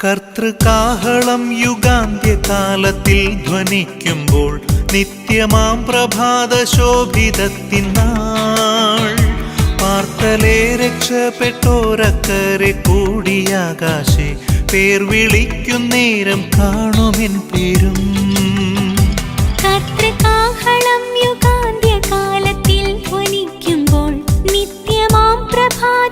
കർത്തൃകാഹളം യുഗാന്ത്യകാലത്തിൽ ധ്വനിക്കുമ്പോൾ നിത്യമാം പ്രഭാത ശോഭിതത്തിനാൾ പാർത്തലേ രക്ഷപ്പെട്ടോരക്കരെ കൂടിയാകാശെ പേർ വിളിക്കുന്നേരം കാണുമെൻ പേരും. കർത്തൃകാഹളം യുഗാന്ത്യകാലത്തിൽ ധ്വനിക്കുമ്പോൾ നിത്യമാം പ്രഭാതശോഭിതത്തിനാൾ